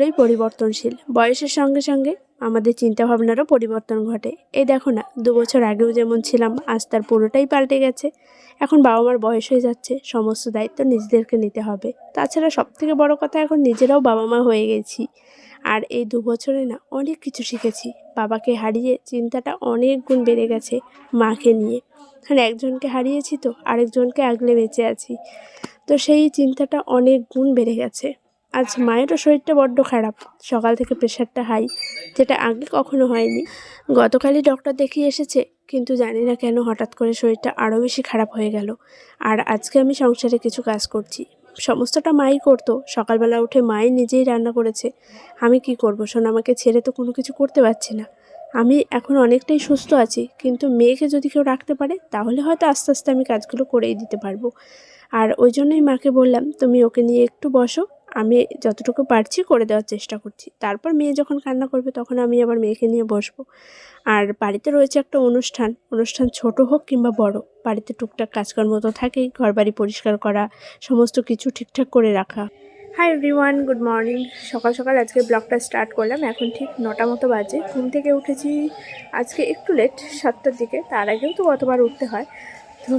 মাত্রই পরিবর্তনশীল। বয়সের সঙ্গে সঙ্গে আমাদের চিন্তাভাবনারও পরিবর্তন ঘটে। এই দেখো না, দু বছর আগেও যেমন ছিলাম, আজ তার পুরোটাই পাল্টে গেছে। এখন বাবা মার বয়স হয়ে যাচ্ছে, সমস্ত দায়িত্ব নিজেদেরকে নিতে হবে। তাছাড়া সবথেকে বড় কথা, এখন নিজেরাও বাবা মা হয়ে গেছি। আর এই দু বছরে না, অনেক কিছু শিখেছি। বাবাকে হারিয়ে চিন্তাটা অনেক গুণ বেড়ে গেছে মাকে নিয়ে। হ্যাঁ একজনকে হারিয়েছি তো, আরেকজনকে আগলে বেঁচে আছি। তো সেই চিন্তাটা অনেক গুণ বেড়ে গেছে। আজ মায়েরও শরীরটা বড্ড খারাপ। সকাল থেকে প্রেশারটা হাই, যেটা আগে কখনো হয়নি। গতকালই ডক্টর দেখিয়ে এসেছে, কিন্তু জানি না কেন হঠাৎ করে শরীরটা আরও বেশি খারাপ হয়ে গেল। আর আজকে আমি সংসারে কিছু কাজ করছি। সমস্তটা মাই করতো। সকালবেলা উঠে মাই নিজেই রান্না করেছে। আমি কি করব? শোন, আমাকে ছেড়ে তো কোনো কিছু করতে পারছি না। আমি এখন অনেকটাই সুস্থ আছি, কিন্তু মেয়েকে যদি কেউ রাখতে পারে, তাহলে হয়তো আস্তে আস্তে আমি কাজগুলো করেই দিতে পারব। আর ওই জন্যই মাকে বললাম, তুমি ওকে নিয়ে একটু বসো, আমি যতটুকু পারছি করে দেওয়ার চেষ্টা করছি। তারপর মেয়ে যখন কান্না করবে, তখন আমি আবার মেয়েকে নিয়ে বসবো। আর বাড়িতে রয়েছে একটা অনুষ্ঠান অনুষ্ঠান ছোট হোক কিংবা বড়, বাড়িতে টুকটাক কাজকর্ম তো থাকেই ঘর বাড়ি পরিষ্কার করা, সমস্ত কিছু ঠিকঠাক করে রাখা। হাই এভরিওয়ান গুড মর্নিং সকাল সকাল আজকে ব্লগটা স্টার্ট করলাম, এখন ঠিক নটা মতো বাজে। ঘুম থেকে উঠেছি আজকে একটু লেট সাতটার দিকে, তার আগেও তো কতবার উঠতে হয়।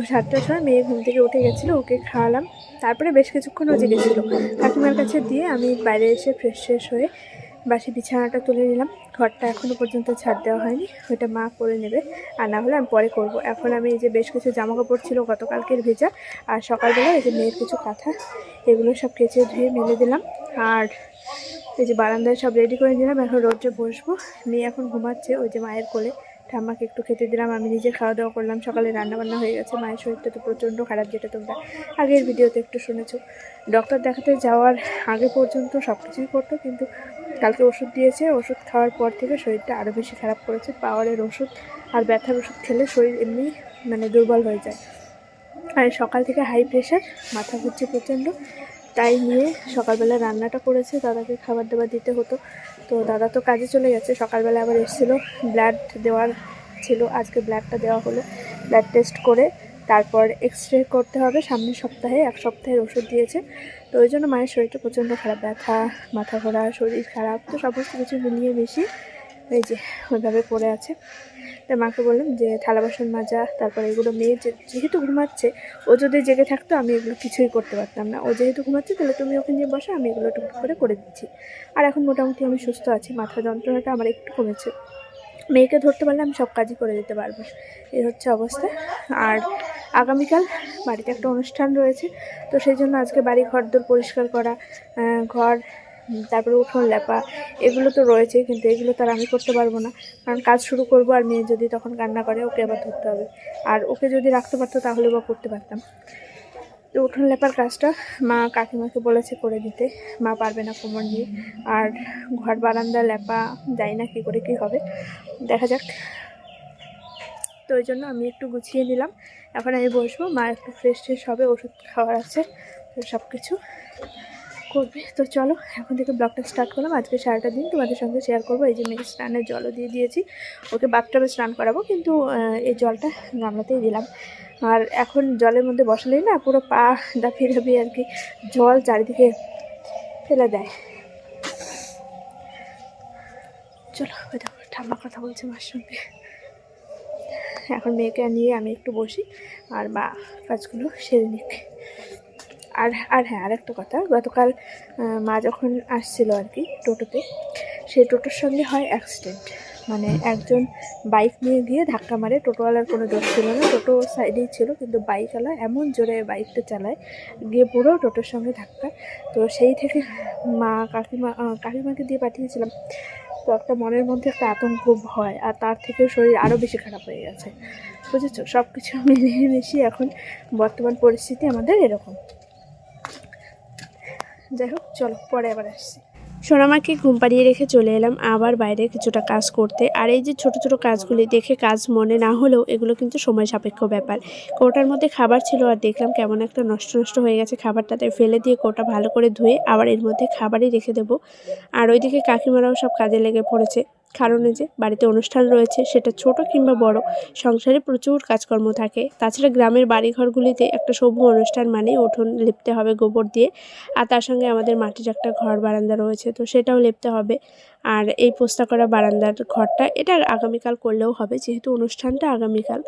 সাতটার সময় মেয়ে ঘুম থেকে উঠে গেছিল, ওকে খাওয়ালাম। তারপরে বেশ কিছুক্ষণ ও জেগেছিলো কাকিমার কাছে দিয়ে আমি বাইরে এসে ফ্রেশ ফ্রেশ হয়ে বাসি বিছানাটা তুলে নিলাম। ঘরটা এখনও পর্যন্ত ছাড় দেওয়া হয়নি ওইটা মা করে নেবে। আর না হলে আমি পরে করব। এখন আমি এই যে বেশ কিছু জামা কাপড় ছিল, গতকালকের ভেজা, আর সকালবেলা এই যে মেয়ের কিছু কাঁথা, এগুলো সব কেচে ধুয়ে মেলে দিলাম। আর এই যে বারান্দায় সব রেডি করে নিলাম। এখন রোদ্রে বসবো। মেয়ে এখন ঘুমাচ্ছে ওই যে মায়ের কোলে। ঠাম্মাকে একটু খেতে দিলাম, আমি নিজে খাওয়া দাওয়া করলাম, সকালে রান্নাবান্না হয়ে গেছে, মায়ের শরীরটা তো প্রচণ্ড খারাপ, যেটা তোমরা আগের ভিডিওতে একটু শুনেছো। ডক্টর দেখাতে যাওয়ার আগে পর্যন্ত সব কিছুই করতো, কিন্তু কালকে ওষুধ দিয়েছে, ওষুধ খাওয়ার পর থেকে শরীরটা আরও বেশি খারাপ করেছে, পাওয়ারের ওষুধ আর ব্যথার ওষুধ খেলে শরীর এমনি মানে দুর্বল হয়ে যায়। আর সকাল থেকে হাই প্রেশার মাথা ঘুরছে প্রচণ্ড তাই নিয়ে সকালবেলা রান্নাটা করেছে, দাদাকে খাবার দাবার দিতে হতো। তো দাদা তো কাজে চলে গেছে, সকালবেলা আবার এসেছিল। ব্লাড দেওয়ার ছিল, আজকে ব্লাডটা দেওয়া হলো। ব্লাড টেস্ট করে তারপর এক্স রে করতে হবে, সামনের সপ্তাহে, এক সপ্তাহের ওষুধ দিয়েছে। তো ওই জন্য মায়ের শরীরটা প্রচণ্ড খারাপ, ব্যথা, মাথা ঘোরা, শরীর খারাপ, তো সমস্ত কিছু মিলিয়ে বেশি এই যে ওইভাবে পড়ে আছে। তাই মাকে বললাম যে, থালা বাসন মাজা, তারপরে এগুলো মেয়ে যেহেতু ঘুমাচ্ছে, ও যদি জেগে থাকতো, আমি এগুলো কিছুই করতে পারতাম না। ও যেহেতু ঘুমাচ্ছে, তাহলে তুমি ওকে নিয়ে বসো, আমি এগুলো টুকটুক করে করে দিচ্ছি। আর এখন মোটামুটি আমি সুস্থ আছি, মাথা যন্ত্রণাটা আমার একটু কমেছে। মেয়েকে ধরতে পারলে আমি সব কাজই করে দিতে পারব। এই হচ্ছে অবস্থা। আর আগামীকাল বাড়িতে একটা অনুষ্ঠান রয়েছে, তো সেই জন্য আজকে বাড়ি ঘর দোর পরিষ্কার করা ঘর তারপরে উঠোন লেপা, এগুলো তো রয়েছে, কিন্তু এগুলো তো আর আমি করতে পারব না। কারণ কাজ শুরু করব আর মেয়ে যদি তখন কান্না করে, ওকে আবার ধরতে হবে। আর ওকে যদি রাখতে পারতো, তাহলে বা করতে পারতাম। উঠোন লেপার কাজটা মা কাকিমাকে বলেছে করে দিতে। মা পারবে না কোমর নিয়ে আর ঘর বারান্দা লেপা যাই না কী করে কী হবে। দেখা যাক। তো ওই জন্য আমি একটু গুছিয়ে নিলাম। এখন আমি বসবো। মা একটু ফ্রেশ ট্রেশ হবে, ওষুধ খাওয়ার আছে সব কিছু করবে। তো চলো, এখন থেকে ব্লগটা স্টার্ট করলাম। আজকে সারাটা দিন তোমাদের সঙ্গে শেয়ার করব। এই যে মেয়েকে স্নানের জলও দিয়ে দিয়েছি। ওকে বাথটাবে স্নান করাবো, কিন্তু এই জলটা গামলাতেই দিলাম। আর এখন জলের মধ্যে বসালেই না পুরো পা দাপিয়ে দাপিয়ে আর কি। জল চারিদিকে ফেলে দেয়। চলো ঠাম্মা কথা বলছে মার সঙ্গে এখন মেয়েকে নিয়ে আমি একটু বসি, আর মা কাজগুলো সেরে নিক। আর আর হ্যাঁ আরেকটা কথা, গতকাল মা যখন আসছিল আর কি টোটোতে, সেই টোটোর সঙ্গে হয় অ্যাক্সিডেন্ট মানে একজন বাইক নিয়ে গিয়ে ধাক্কা মারে, টোটোওয়ালার কোনো দোষ ছিল না, টোটো সাইডেই ছিল, কিন্তু বাইকওয়ালা এমন জোরে বাইকটা চালায়, গিয়ে পুরো টোটোর সঙ্গে ধাক্কা। তো সেই থেকে মা কাকিমা কাকিমাকে দিয়ে পাঠিয়েছিলাম। তো একটা মনের মধ্যে একটা আতঙ্ক ভয়, আর তার থেকেও শরীর আরও বেশি খারাপ হয়ে গেছে। বুঝেছ? সব কিছু মিলিয়ে মিশিয়ে এখন বর্তমান পরিস্থিতি আমাদের এরকম। যাই হোক, চলো, পরে আবার আসছি। সোনামাকে ঘুম পাড়িয়ে রেখে চলে এলাম আবার বাইরে কিছুটা কাজ করতে। আর এই যে ছোট ছোট কাজগুলি দেখে কাজ মনে না হলেও এগুলো কিন্তু সময় সাপেক্ষ ব্যাপার। কোটার মধ্যে খাবার ছিল আর দেখলাম কেমন একটা নষ্ট নষ্ট হয়ে গেছে খাবারটাতে। ফেলে দিয়ে কোটা ভালো করে ধুয়ে আবার এর মধ্যে খাবারই রেখে দেব। আর ওইদিকে কাকিমারাও সব কাজে লেগে পড়েছে। কারণ যে বাড়িতে অনুষ্ঠান রয়েছে, সেটা ছোট কিংবা বড়, সংসারে প্রচুর কাজকর্ম থাকে। তাছাড়া গ্রামের বাড়িঘরগুলিতে একটা শুভ অনুষ্ঠান মানেই উঠোন লিপতে হবে গোবর দিয়ে। আর তার সঙ্গে আমাদের মাটির একটা ঘর বারান্দা রয়েছে, তো সেটাও লিপতে হবে। আর এই পোস্তা করা বারান্দার ঘরটা, এটা আগামীকাল করলেও হবে, যেহেতু অনুষ্ঠানটা আগামীকাল।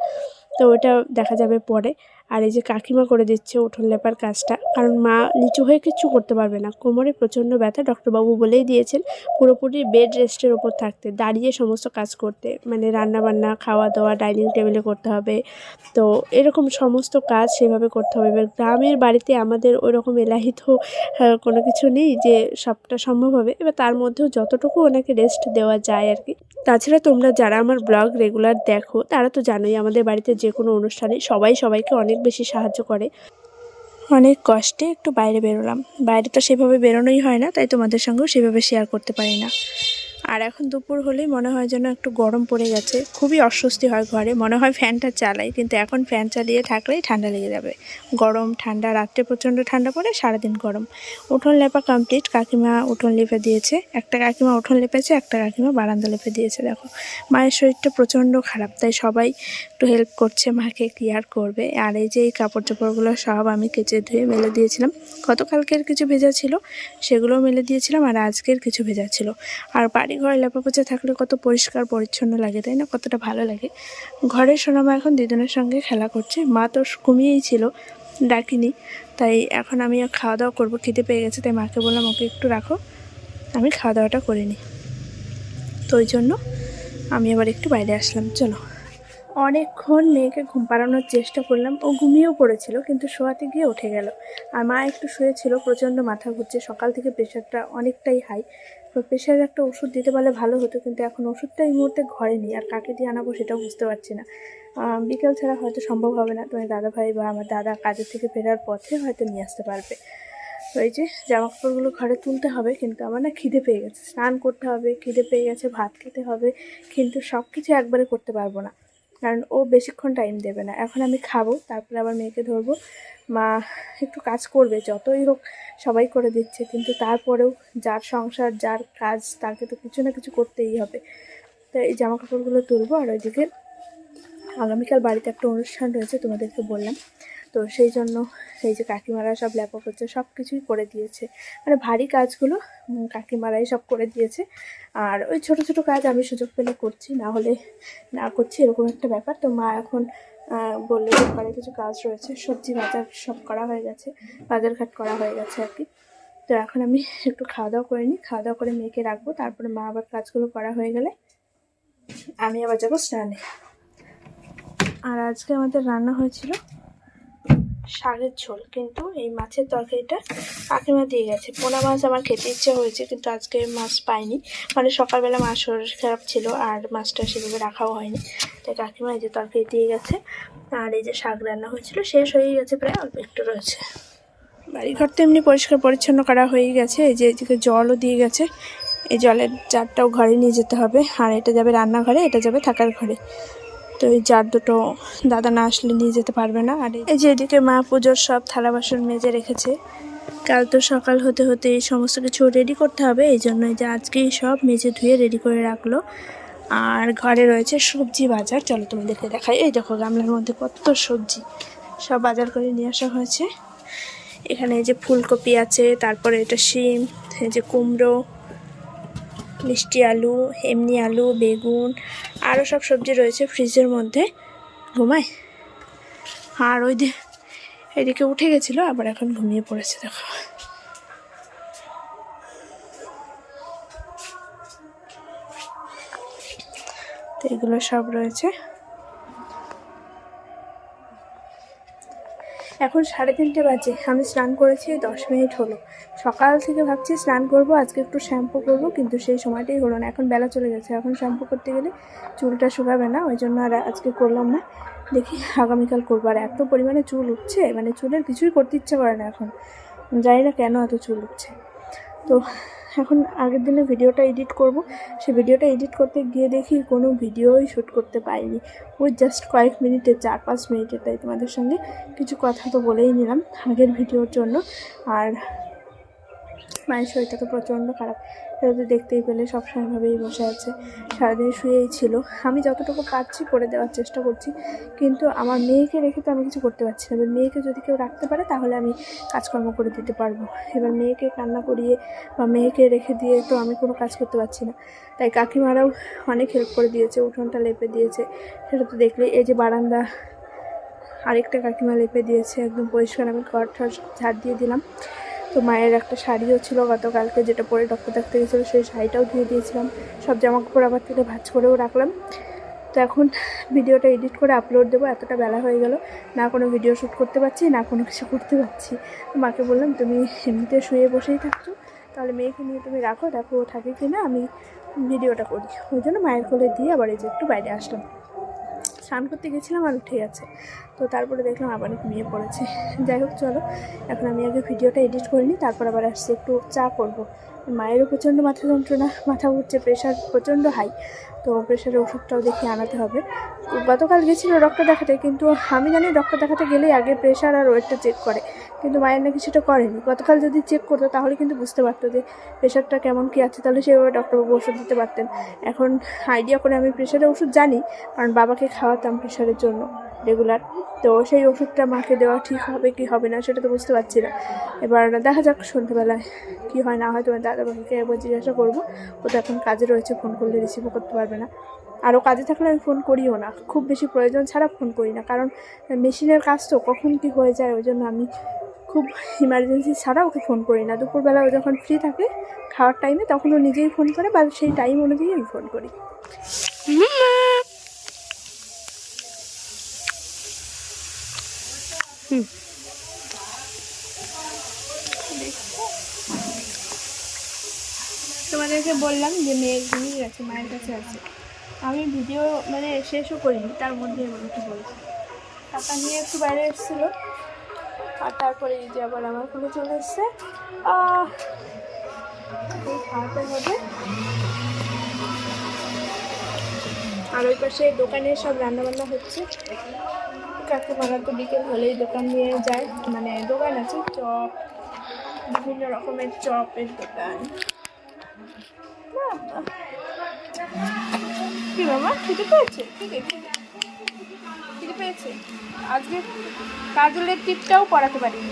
তো ওটা দেখা যাবে পরে। আর এই যে কাকিমা করে দিচ্ছে উঠোন লেপার কাজটা, কারণ মা নিচু হয়ে কিচ্ছু করতে পারবে না। কোমরে প্রচণ্ড ব্যথা, ডক্টরবাবু বলেই দিয়েছেন পুরোপুরি বেড রেস্টের ওপর থাকতে, দাঁড়িয়ে সমস্ত কাজ করতে মানে রান্না বান্না খাওয়া দাওয়া ডাইনিং টেবিলে করতে হবে। তো এরকম সমস্ত কাজ সেভাবে করতে হবে। এবার গ্রামের বাড়িতে আমাদের ওই রকম এলাহিত কোনো কিছু নেই যে সবটা সম্ভব হবে। এবার তার মধ্যেও যতটুকু ওনাকে রেস্ট দেওয়া যায় আর কি। তাছাড়া তোমরা যারা আমার ব্লগ রেগুলার দেখো, তারা তো জানোই আমাদের বাড়িতে যে কোনো অনুষ্ঠানে সবাই সবাইকে অনেক বেশি সাহায্য করে। অনেক কষ্টে একটু বাইরে বেরোলাম। বাইরে তো সেভাবে বেরোনোই হয় না, তাই তোমাদের সঙ্গেও সেভাবে শেয়ার করতে পারি না। আর এখন দুপুর হলেই মনে হয় যেন একটু গরম পড়ে গেছে। খুবই অস্বস্তি হয় ঘরে। মনে হয় ফ্যানটা চালাই, কিন্তু এখন ফ্যান চালিয়ে থাকলেই ঠান্ডা লেগে যাবে। গরম, ঠান্ডা, রাত্রে প্রচণ্ড ঠান্ডা পড়ে, সারাদিন গরম। উঠোন লেপা কমপ্লিট কাকিমা উঠোন লেপে দিয়েছে। একটা কাকিমা উঠোন লেপেছে, একটা কাকিমা বারান্দা লেপে দিয়েছে, দেখো। মায়ের শরীরটা প্রচণ্ড খারাপ, তাই সবাই একটু হেল্প করছে মাকে কেয়ার করবে। আর এই যে এই কাপড় চোপড়গুলো সব আমি কেচে ধুয়ে মেলে দিয়েছিলাম। গতকালকের কিছু ভেজা ছিল, সেগুলোও মেলে দিয়েছিলাম, আর আজকের কিছু ভেজা ছিল। আর বাড়ি ঘরে লেপা পোচা থাকলে কত পরিষ্কার, পরিচ্ছন্ন লাগে, তাই না? কতটা ভালো লাগে। ঘরের সোনামা এখন দিদুনের সঙ্গে খেলা করছে। মা তো ঘুমিয়েই ছিল, ডাকিনি। তাই এখন আমি খাওয়া দাওয়া করব, খিদে পেয়ে গেছে, তাই মাকে বললাম, ওকে একটু রাখো, আমি খাওয়া দাওয়াটা করে নিই। তো ওই জন্য আমি আবার একটু বাইরে আসলাম। চলো। অনেকক্ষণ মেয়েকে ঘুম পাড়ানোর চেষ্টা করলাম। ও ঘুমিয়েও পড়েছিল, কিন্তু শোয়াতে গিয়ে উঠে গেল। আর মা একটু শুয়েছিল, প্রচণ্ড মাথা ঘুরছে, সকাল থেকে প্রেশারটা অনেকটাই হাই তো প্রেশারের একটা ওষুধ দিতে পারলে ভালো হতো, কিন্তু এখন ওষুধটা এই মুহূর্তে ঘরে নেই, আর কাকে দিয়ে আনাবো সেটাও বুঝতে পারছি না। বিকেল ছাড়া হয়তো সম্ভব হবে না তোমার দাদা ভাই বা আমার দাদা কাজের থেকে ফেরার পথে হয়তো নিয়ে আসতে পারবে। তো এই যে জামা কাপড়গুলো ঘরে তুলতে হবে, কিন্তু আমার না খিদে পেয়ে গেছে। স্নান করতে হবে, খিদে পেয়ে গেছে, ভাত খেতে হবে, কিন্তু সব কিছু একবারে করতে পারব না। কারণ ও বেশিক্ষণ টাইম দেবে না। এখন আমি খাব, তারপরে আবার মেয়েকে ধরবো। মা একটু কাজ করবে, যতই হোক সবাই করে দিচ্ছে, কিন্তু তারপরেও যার সংসার, যার কাজ, তাকে তো কিছু না কিছু করতেই হবে। তো এই জামা কাপড়গুলো তুলবো আর ওইদিকে আগামীকাল বাড়িতে একটা অনুষ্ঠান রয়েছে, তোমাদেরকে বললাম। তো সেই জন্য এই যে কাকিমারা সব ল্যাপা করছে সব কিছুই করে দিয়েছে। মানে ভারী কাজগুলো কাকিমারাই সব করে দিয়েছে। আর ওই ছোট ছোট কাজ আমি সুযোগ পেলে করছি, না হলে না করছি, এরকম একটা ব্যাপার। তো মা এখন বলল যে কিছু কাজ রয়েছে, সবজি বাজার সব করা হয়ে গেছে বাজার ঘাট করা হয়ে গেছে আর কি। তো এখন আমি একটু খাওয়া দাওয়া করে নিই, খাওয়া দাওয়া করে মেয়েকে রাখব, তারপরে মা আবার কাজগুলো করা হয়ে গেলে আমি আবার যাব স্নানে। আর আজকে আমাদের রান্না হয়েছিল শাকের ঝোল, কিন্তু এই মাছের তরকারিটা কাকিমা দিয়ে গেছে। পোনা মাছ আমার খেতে ইচ্ছে হয়েছে, কিন্তু আজকে মাছ পাইনি। মানে সকালবেলা মাছ শরীর খারাপ ছিল আর মাছটা সেভাবে রাখাও হয়নি। তাই কাকিমা এই যে তরকারি দিয়ে গেছে, আর এই যে শাক রান্না হয়েছিল, শেষ হয়ে গেছে, প্রায় অল্প একটু রয়েছে। বাড়িঘর তো এমনি পরিষ্কার পরিচ্ছন্ন করা হয়েই গেছে, এই যে এদিকে জলও দিয়ে গেছে। এই জলের জারটাও ঘরে নিয়ে যেতে হবে, আর এটা যাবে রান্নাঘরে, এটা যাবে থাকার ঘরে। তো এই জার দুটো দাদা না আসলে নিয়ে যেতে পারবে না। আর এই যে এদিকে মা পুজোর সব থালা বাসন মেজে রেখেছে। কাল তো সকাল হতে হতে এই সমস্ত কিছু রেডি করতে হবে, এই জন্য যে আজকেই সব মেজে ধুয়ে রেডি করে রাখল। আর ঘরে রয়েছে সবজি বাজার, চলো তোমাদেরকে দেখাই। এই দেখো গামলার মধ্যে কত সবজি, সব বাজার করে নিয়ে আসা হয়েছে। এখানে এই যে ফুলকপি আছে, তারপরে এটা শিম, এই যে কুমড়ো মিষ্টি আলু এমনি আলু, বেগুন আরও সব সবজি রয়েছে ফ্রিজের মধ্যে। ঘুমায় আর ওই যে এদিকে উঠে গেছিল, আবার এখন ঘুমিয়ে পড়েছে, দেখো। তো এগুলো সব রয়েছে। এখন সাড়ে তিনটে বাজে, আমি স্নান করেছি, দশ মিনিট হলো। সকাল থেকে ভাবছি স্নান করব, আজকে একটু শ্যাম্পু করব, কিন্তু সেই সময়টাই হলো না। এখন বেলা চলে গেছে। এখন শ্যাম্পু করতে গেলে চুলটা শুকাবে না, ওই জন্য আর আজকে করলাম না। দেখি আগামীকাল করব। আর এত পরিমাণে চুল উঠছে মানে চুলের কিছুই করতে ইচ্ছে করে না এখন। জানি না কেন এত চুল উঠছে। তো এখন আগের দিনে ভিডিওটা এডিট করব। সে ভিডিওটা এডিট করতে গিয়ে দেখি কোনো ভিডিওই শ্যুট করতে পারিনি ওই জাস্ট কয়েক মিনিটে, চার পাঁচ মিনিটে তাই তোমাদের সঙ্গে কিছু কথা তো বলেই নিলাম আগের ভিডিওর জন্য। আর মায়ের শরীরটা তো প্রচণ্ড খারাপ। সেটা তো দেখতেই পেলে সব সময়ভাবেই বসে আছে। সারাদিন শুয়েই ছিল। আমি যতটুকু পারছি করে দেওয়ার চেষ্টা করছি। কিন্তু আমার মেয়েকে রেখে তো আমি কিছু করতে পারছি না। এবার মেয়েকে যদি কেউ রাখতে পারে, তাহলে আমি কাজকর্ম করে দিতে পারব। এবার মেয়েকে কান্না করিয়ে বা মেয়েকে রেখে দিয়ে তো আমি কোনো কাজ করতে পারছি না। তাই কাকিমারাও অনেক হেল্প করে দিয়েছে, উঠোনটা লেপে দিয়েছে। সেটা তো দেখলে এই যে বারান্দা, আরেকটা কাকিমা লেপে দিয়েছে। একদম পরিষ্কার আমি ঘর ঠর ঝাড় দিয়ে দিলাম। তো মায়ের একটা শাড়িও ছিল গতকালকে, যেটা পরে ডক্টর দেখতে গেছিল, সেই শাড়িটাও ধুয়ে দিয়েছিলাম। সব জামা কাপড় আবার থেকে ভাজ করেও রাখলাম। তো এখন ভিডিওটা এডিট করে আপলোড দেবো, এতটা বেলা হয়ে গেল। না কোনো ভিডিও শ্যুট করতে পারছি, না কোনো কিছু করতে পারছি। মাকে বললাম, তুমি এমনিতে শুয়ে বসেই থাকছো, তাহলে মেয়েকে নিয়ে তুমি রাখো, দেখো থাকে কি না আমি ভিডিওটা করি। ওই জন্য মায়ের কোলে দিয়ে আবার এই যে একটু বাইরে আসলাম। স্নান করতে গেছিলাম আর উঠে গেছে। তো তারপরে দেখলাম আবার ঘুমিয়ে পড়েছে। যাই হোক, চলো। এখন আমি আগে ভিডিওটা এডিট করে নিই, তারপর আবার আসছি একটু চা করব। মায়েরও প্রচণ্ড মাথা যন্ত্রণা, মাথা উঠছে প্রেশার প্রচণ্ড হাই তো প্রেশারের ওষুধটাও দেখে আনাতে হবে। গতকাল গেছিল ডক্টর দেখাতে, কিন্তু আমি জানি ডক্টর দেখাতে গেলেই আগে প্রেশার আর ওয়েটটা চেক করে। কিন্তু মায়ের নাকি সেটা করেনি। গতকাল যদি চেক করতো, তাহলে কিন্তু বুঝতে পারতো যে প্রেশারটা কেমন কী আছে। তাহলে সেভাবে ডক্টরবাবু ওষুধ দিতে পারতেন। এখন আইডিয়া করে আমি প্রেশারের ওষুধ জানি, কারণ বাবাকে খাওয়াতাম প্রেশারের জন্য রেগুলার তো সেই ওষুধটা মাকে দেওয়া ঠিক হবে কি হবে না, সেটা তো বুঝতে পারছি না। এবার দেখা যাক সন্ধ্যেবেলায় কী হয়, না হয় তোমার দাদা দাদাবাবুকে একবার জিজ্ঞাসা করব। ও তো এখন কাজে রয়েছে ফোন করলে রিসিভও করতে পারবে না। আরও কাজে থাকলে আমি ফোন করিও না। খুব বেশি প্রয়োজন ছাড়া ফোন করি না। কারণ মেশিনের কাজ তো কখন কী হয়ে যায়, ওই জন্য আমি খুব ইমার্জেন্সি ছাড়া ওকে ফোন করি না। দুপুরবেলা ও যখন ফ্রি থাকে, খাওয়ার টাইমে তখন ও নিজেই ফোন করে বা সেই টাইম অনুযায়ী আমি ফোন করি। তোমাদেরকে বললাম যে মেয়ে ঘুমিয়ে আছে, মায়ের কাছে আছে। আমি ভিডিও মানে শেষও করিনি, তার মধ্যে একটু বলছি। টাকা নিয়ে একটু বাইরে এসেছিল। আর তারপরে এই যে আবার আমার কোলে চলে এসছে। হবে। আর ওই পাশে দোকানে সব রান্নাবান্না হচ্ছে। কাকিমারা তো বিকেল হলেই দোকান নিয়ে যায়। মানে দোকান আছে, চপ, বিভিন্ন রকমের চপের দোকান। কি বাবা, খেতে পেয়েছে? ঠিক আছে খেতে পেয়েছে আজকে কাজলের টিপটাও পড়াতে পারিনি।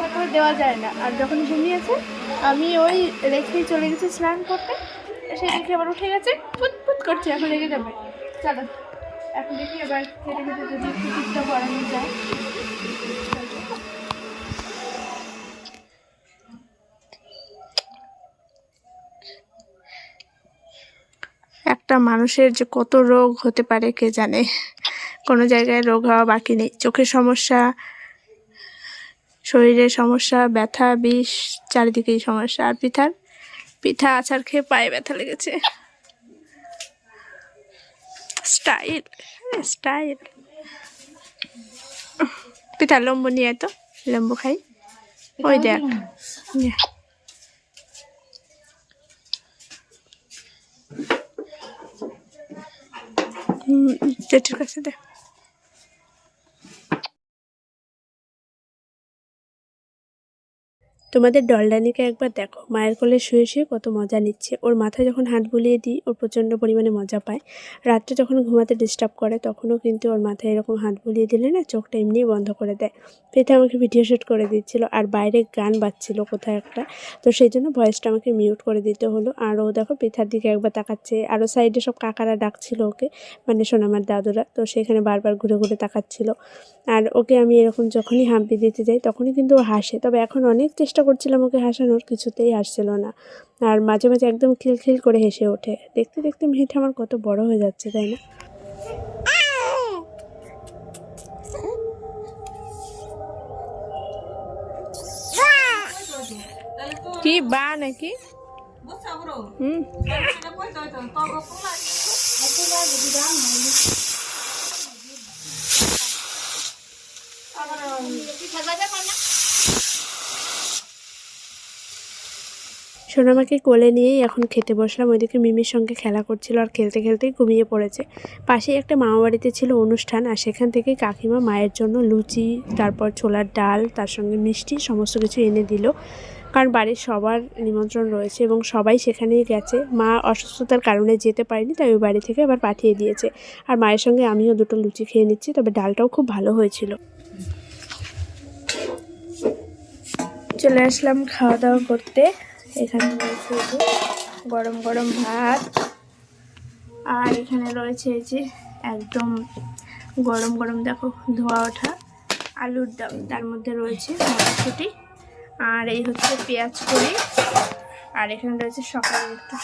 থাকলে দেওয়া যায় না। আর যখন ঘুমিয়েছে, আমি ওই রেখেই চলে গেছি স্নান করতে। এসে দেখে আবার উঠে গেছে পুত করছে, এখন রেগে যাবে। চলো, এখন দেখি এবার খেতে খেতে যদি একটু টিপটা পড়ানো যায়। একটা মানুষের যে কত রোগ হতে পারে, কে জানে? কোনো জায়গায় রোগ হওয়া বাকি নেই। চোখের সমস্যা, শরীরের সমস্যা, ব্যথা, বিষ, চারিদিকেই সমস্যা। আর পিঠার, পিঠা আচার খেয়ে পায়ে ব্যথা লেগেছে। Style style. পিঠা লম্বু নিয়ে তো লেম্বু খাই। ওই দেখ। জেঠির কাছে দে। তোমাদের ডলডানিকে একবার দেখো। মায়ের কোলে শুয়ে শুয়ে কত মজা নিচ্ছে। ওর মাথায় যখন হাত বুলিয়ে দিই ওর প্রচণ্ড পরিমাণে মজা পায়। রাত্রে যখন ঘুমাতে ডিস্টার্ব করে, তখনও কিন্তু ওর মাথায় এরকম হাত বুলিয়ে দিলে না, চোখটা এমনিই বন্ধ করে দেয়। পেতে আমাকে ভিডিও শ্যুট করে দিচ্ছিল, আর বাইরে গান বাজছিল কোথায় একটা। তো সেই জন্য ভয়েসটা আমাকে মিউট করে দিতে হলো। আর ও দেখো পেথার দিকে একবার তাকাচ্ছে। আরও সাইডে সব কাকারা ডাকছিল ওকে মানে সোনামার দাদুরা। তো সেখানে বারবার ঘুরে ঘুরে তাকাচ্ছিল। আর ওকে আমি এরকম যখনই হাম্পি দিতে যাই, তখনই কিন্তু ও হাসে। তবে এখন অনেক চেষ্টা করছিলাম ওকে হাসানোর, কিছুতেই হাসছিল না। আর মাঝে মাঝে একদম খিলখিল করে হেসে ওঠে। দেখতে দেখতে মেয়েটা আমার কত বড় হয়ে যাচ্ছে, তাই না? কি বা নাকি? হুম। সোনামাকে কোলে নিয়েই এখন খেতে বসলাম। ওইদিকে মিমির সঙ্গে খেলা করছিল আর খেলতে খেলতেই ঘুমিয়ে পড়েছে। পাশেই একটা মামা বাড়িতে ছিল অনুষ্ঠান আর সেখান থেকে কাকিমা মায়ের জন্য লুচি, তারপর ছোলার ডাল, তার সঙ্গে মিষ্টি, সমস্ত কিছু এনে দিল। কারণ বাড়ির সবার নিমন্ত্রণ রয়েছে এবং সবাই সেখানেই গেছে। মা অসুস্থতার কারণে যেতে পারেনি, তাই ওই বাড়ি থেকে আবার পাঠিয়ে দিয়েছে। আর মায়ের সঙ্গে আমিও দুটো লুচি খেয়ে নিচ্ছি, তবে ডালটাও খুব ভালো হয়েছিল। চলে আসলাম খাওয়া দাওয়া করতে। এখানে রয়েছে যে গরম গরম ভাত। আর এখানে রয়েছে যে একদম গরম গরম দেখো ধোয়া ওঠা আলুর দম, তার মধ্যে রয়েছে মটরশুঁটি। আর এই হচ্ছে পেঁয়াজ করি। আর এখানে রয়েছে সকালেরটা